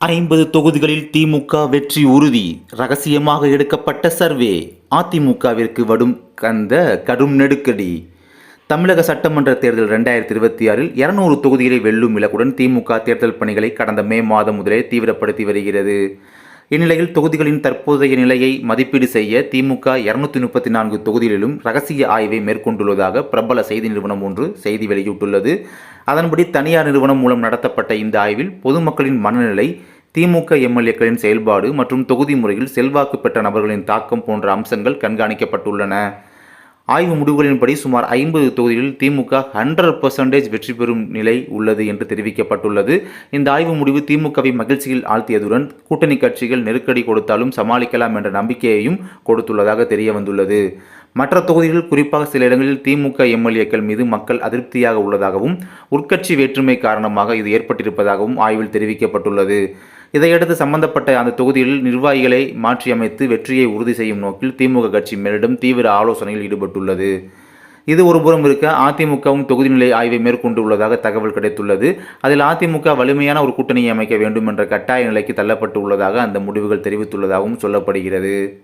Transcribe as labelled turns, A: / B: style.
A: ஐம்பது தொகுதிகளில் திமுக வெற்றி உறுதி. ரகசியமாக எடுக்கப்பட்ட சர்வே. அதிமுகவிற்கு வடும் கந்த கடும் நெருக்கடி தமிழக சட்டமன்ற தேர்தல் ரெண்டாயிரத்தி இருபத்தி ஆறில் இருநூறு தொகுதிகளை வெல்லும் இலக்குடன் திமுக தேர்தல் பணிகளை கடந்த மே மாதம் முதலே தீவிரப்படுத்தி வருகிறது. இந்நிலையில் தொகுதிகளின் தற்போதைய நிலையை மதிப்பீடு செய்ய திமுக இருநூத்தி முப்பத்தி நான்கு தொகுதிகளிலும் ரகசிய ஆய்வை மேற்கொண்டுள்ளதாக பிரபல செய்தி நிறுவனம் ஒன்று செய்தி வெளியிட்டுள்ளது. அதன்படி தனியார் நிறுவனம் மூலம் நடத்தப்பட்ட இந்த ஆய்வில் பொதுமக்களின் மனநிலை திமுக எம்எல்ஏக்களின் செயல்பாடு மற்றும் தொகுதி முறையில் செல்வாக்கு பெற்ற நபர்களின் தாக்கம் போன்ற அம்சங்கள் கண்காணிக்கப்பட்டுள்ளன. ஆய்வு முடிவுகளின்படி சுமார் ஐம்பது தொகுதிகளில் திமுக ஹண்ட்ரட் பர்சன்டேஜ் வெற்றி பெறும் நிலை உள்ளது என்று தெரிவிக்கப்பட்டுள்ளது. இந்த ஆய்வு முடிவு திமுகவை மகிழ்ச்சியில் ஆழ்த்தியதுடன் கூட்டணி கட்சிகள் நெருக்கடி கொடுத்தாலும் சமாளிக்கலாம் என்ற நம்பிக்கையையும் கொடுத்துள்ளதாக தெரிய வந்துள்ளது. மற்ற தொகுதிகளில் குறிப்பாக சில இடங்களில் திமுக எம்எல்ஏக்கள் மீது மக்கள் அதிருப்தியாக உள்ளதாகவும் உட்கட்சி வேற்றுமை காரணமாக இது ஏற்பட்டிருப்பதாகவும் ஆய்வில் தெரிவிக்கப்பட்டுள்ளது. இதையடுத்து சம்பந்தப்பட்ட அந்த தொகுதியில் நிர்வாகிகளை மாற்றியமைத்து வெற்றியை உறுதி செய்யும் நோக்கில் திமுக கட்சி மேலிடம் தீவிர ஆலோசனையில் ஈடுபட்டுள்ளது. இது ஒருபுறம் இருக்க அதிமுகவும் தொகுதி நிலை ஆய்வை மேற்கொண்டுள்ளதாக தகவல் கிடைத்துள்ளது. அதில் அதிமுக வலிமையான ஒரு கூட்டணியை அமைக்க வேண்டும் என்ற கட்டாய நிலைக்கு தள்ளப்பட்டு உள்ளதாக அந்த முடிவுகள் தெரிவித்துள்ளதாகவும் சொல்லப்படுகிறது.